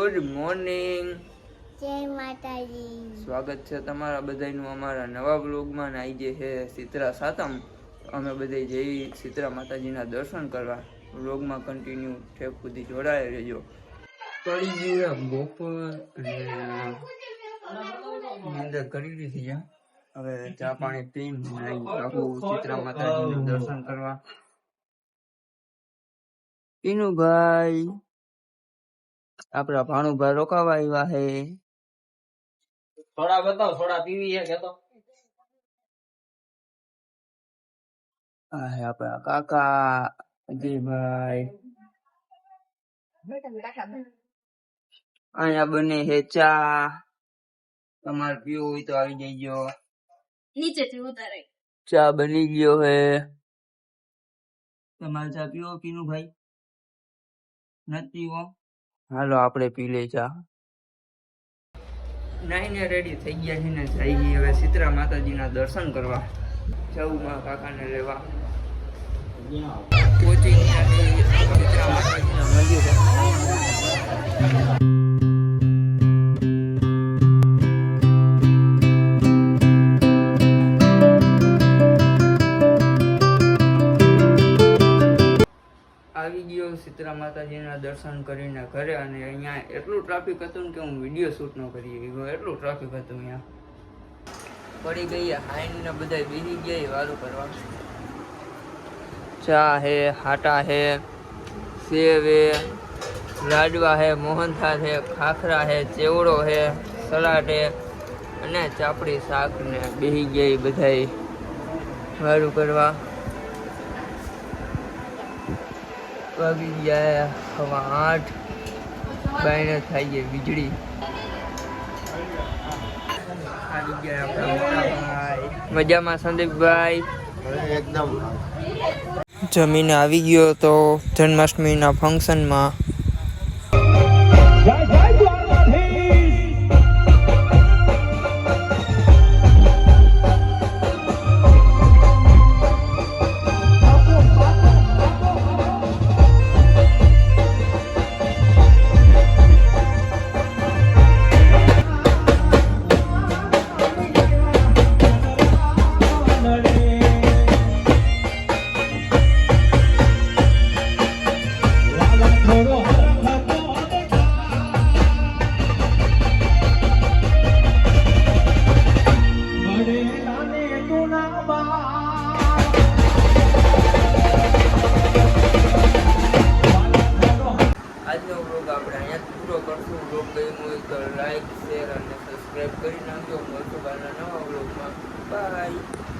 Good morning જય માતાજી. સ્વાગત છે તમારા બધાનું અમારા નવા બ્લોગમાં નાઈ જે છે શીતળા સાતમ. અમે બધા જઈ શીતળા માતાજીના દર્શન કરવા બ્લોગમાં કન્ટિન્યુ ઠેક સુધી જોડાયેલ રહેજો. પડી બપોર અંદર કરી દીધી જા હવે ચા પાણી પીને આખું શીતળા માતાજીનું દર્શન કરવા. પીનુભાઈ આપડા ભાણુભાઈ રોકાવા આવ્યા હે. થોડા બતાવો થોડા પીવી છે કેતો આ હે આપણા કાકા અજયભાઈ. અહીંયા બને હે ચા. તમારે પીવું હોય તો આવી જજો. નીચેથી ઉતારે. ચા બની ગયો હે. તમારે ચા પીવો પીનું ભાઈ? નથી પીવો હાલો આપણે પી લઈ ચા નાઈને રેડી થઈ ગયા છે ને જઈ ગઈ હવે સીતરા માતાજીના દર્શન કરવા. જવું માં કાકાને લેવા. પહોંચી ગયા છે માતાજીના મંદિરે. આવી ગયો સીતરા માતાજીના દર્શન કરીને ઘરે અને અહીંયા એટલું ટ્રાફિક હતું કે હું વીડિયો શૂટ ન કરી ગયો એટલું ટ્રાફિક હતું અહીંયા. પડી ગઈ હાઈન ને બધા બીજી ગયા વારું કરવા ચા હે, હાટા હે, સેવ હે, લાડવા હે, મોહનથાળ હે, ખાખરા હે ચેવડો હે, સલાડ હે અને ચાપડી શાક ને બેસી ગયા બધાય વારું કરવા વાગી ગયા. હવા આઠ બાયને થાય ગઈ વીજળી. આવી ગયા આપણા મજામાં સંદીપભાઈ? એકદમ. જમીને આવી ગયો તો જન્માષ્ટમીના ફંક્શનમાં હોય તો લાઈક શેર અને સબસ્ક્રાઈબ કરી નાખજો. મળશું બારના નવા બાય